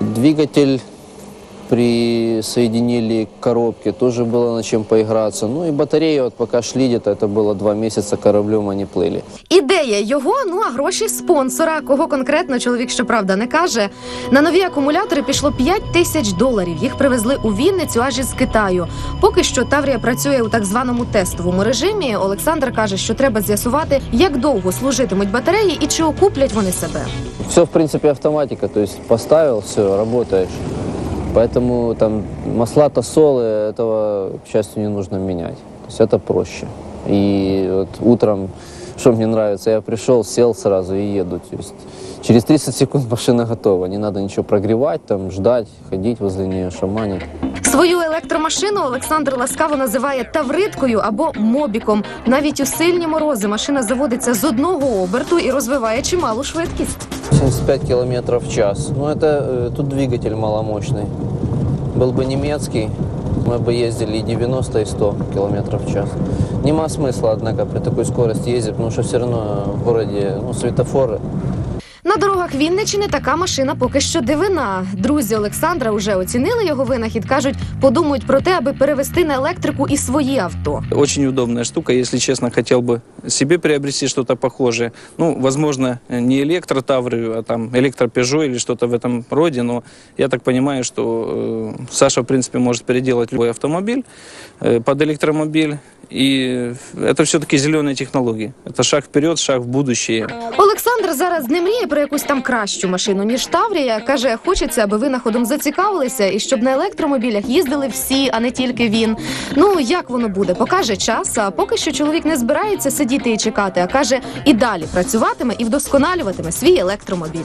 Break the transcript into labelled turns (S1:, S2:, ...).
S1: Двигатель присоединили к коробке, тоже было на чем поиграться. Ну и батарея, вот пока шли где-то, это было два месяца кораблем они плыли.
S2: Ідея його, ну а гроші спонсора. Кого конкретно чоловік щоправда не каже. На нові акумулятори пішло 5 тисяч доларів. Їх привезли у Вінницю аж із Китаю. Поки що Таврія працює у так званому тестовому режимі. Олександр каже, що треба з'ясувати, як довго служитимуть батареї і чи окуплять вони себе.
S1: Все, в принципе, автоматика, то есть поставил, все, работаешь. Поэтому там масла, тосолы, этого, к счастью, не нужно менять. То есть это проще. И вот утром, что мне нравится, я пришел, сел сразу и еду. То есть через 30 секунд машина готова. Не надо ничего прогревать, там, ждать, ходить возле нее, шаманить.
S2: Свою електромашину Олександр ласкаво називає тавриткою або мобіком. Навіть у сильні морози машина заводиться з одного оберту і розвиває чималу швидкість.
S1: 75 километров в час. Ну, это э, тут двигатель маломощный. Был бы немецкий, мы бы ездили и 90, и 100 километров в час. Нема смысла, однако, при такой скорости ездить, потому что все равно в городе ну, светофоры.
S2: На дорогах Вінничини така машина поки що дивина. Друзі Олександра вже оцінили його винахід. кажуть, подумають про те, аби перевести на електрику і свої авто.
S3: Очень удобная штука, если честно, хотел бы себе приобрести что-то похожее. Ну, возможно, не электротавры, а там электропежо или что-то в этом роде, но я так понимаю, что э, Саша, в принципе, может переделать любой автомобиль э, под электромобиль. И это все-таки зеленые технологии. Это шаг вперед, шаг в будущее.
S2: Олександр зараз не мріє про якусь там кращу машину, ніж Таврія. Каже, хочеться, аби винаходом зацікавилися і щоб на електромобілях їздили всі, а не тільки він. Ну як воно буде, покаже час. А поки що чоловік не збирається сидіти і чекати, а каже, і далі працюватиме і вдосконалюватиме свій електромобіль.